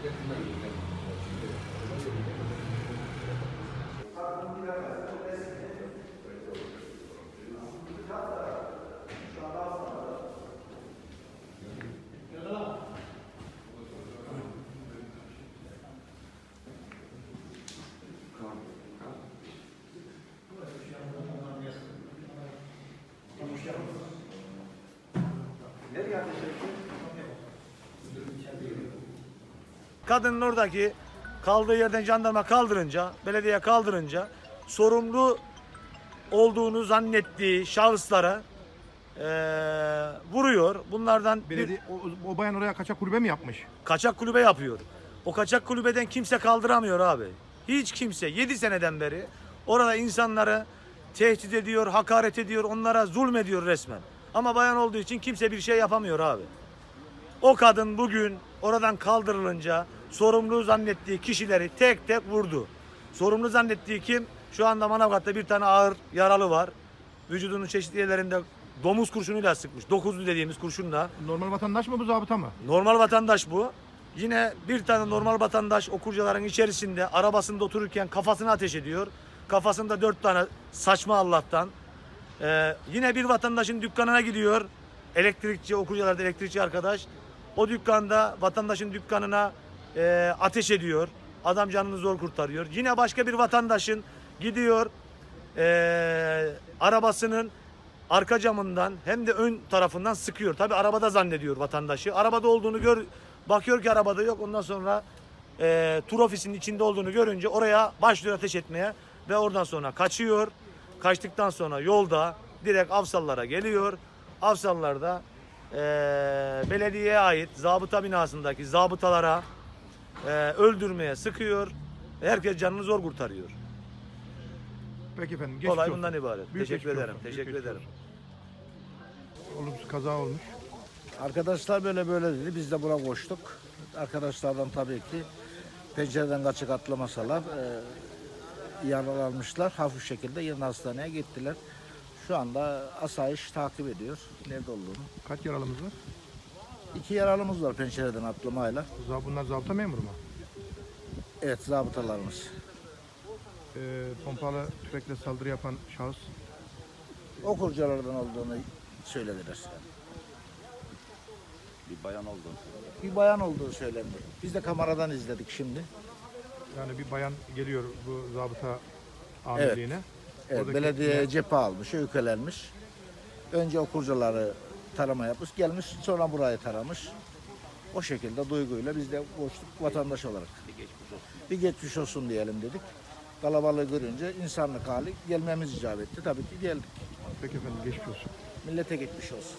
Thank you. Kadının oradaki kaldığı yerden jandarma kaldırınca, belediye kaldırınca sorumlu olduğunu zannettiği şahıslara eee, vuruyor. Bunlardan bir Belediye, o, o bayan oraya kaçak kulübe mi yapmış? kaçak kulübe yapıyor. O kaçak kulübeden kimse kaldıramıyor abi. Hiç kimse 7 seneden beri orada insanları tehdit ediyor, hakaret ediyor, onlara zulmediyor resmen. Ama bayan olduğu için kimse bir şey yapamıyor abi. O kadın bugün oradan kaldırılınca sorumlu zannettiği kişileri tek tek vurdu. Sorumlu zannettiği kim? Şu anda Manavgat'ta bir tane ağır yaralı var. Vücudunun çeşitli yerlerinde domuz kurşunuyla sıkmış. Dokuzlu dediğimiz kurşunla. Normal vatandaş mı bu zabıta mı? Normal vatandaş bu. Yine bir tane normal vatandaş okurcaların içerisinde arabasında otururken kafasına ateş ediyor. Kafasında dört tane saçma Allah'tan. Ee, yine bir vatandaşın dükkanına gidiyor. Elektrikçi, okurcalarda elektrikçi arkadaş. O dükkanda vatandaşın dükkanına e, ateş ediyor. Adam canını zor kurtarıyor. Yine başka bir vatandaşın gidiyor e, arabasının arka camından hem de ön tarafından sıkıyor. Tabi arabada zannediyor vatandaşı. Arabada olduğunu gör, bakıyor ki arabada yok. Ondan sonra e, tur ofisinin içinde olduğunu görünce oraya başlıyor ateş etmeye ve oradan sonra kaçıyor. Kaçtıktan sonra yolda direkt Avsallara geliyor. Avsallarda e, belediyeye ait zabıta binasındaki zabıtalara e, öldürmeye sıkıyor. Herkes canını zor kurtarıyor. Peki efendim. geçmiş Olay olsun. bundan ibaret. Büyük Teşekkür geçmiş ederim. olsun, büyük Teşekkür geçmiş ederim. Olumsuz kaza olmuş. Arkadaşlar böyle böyle dedi. Biz de buna koştuk. Arkadaşlardan tabii ki pencereden kaçık atlamasalar e, yaralanmışlar. Hafif şekilde yeni hastaneye gittiler. Şu anda asayiş takip ediyor. Nerede olduğunu. Kaç yaralımız var? İki yaralımız var pencereden atlamayla. Bunlar zabıta memuru mu? Evet zabıtalarımız. Ee, pompalı tüfekle saldırı yapan şahıs Okurcalardan olduğunu söylediler. Bir bayan oldu. Bir bayan olduğu söylendi. Biz de kameradan izledik şimdi. yani bir bayan geliyor bu zabıta amirliğine. Evet, Oradaki- belediye cephe almış, öykülenmiş. Önce okurcaları tarama yapmış, gelmiş sonra burayı taramış. O şekilde duyguyla biz de koştuk vatandaş olarak. Bir geçmiş olsun. Bir geçmiş olsun diyelim dedik. Kalabalığı görünce insanlık hali gelmemiz icap etti. Tabii ki geldik. Peki efendim geçmiş olsun. Millete geçmiş olsun.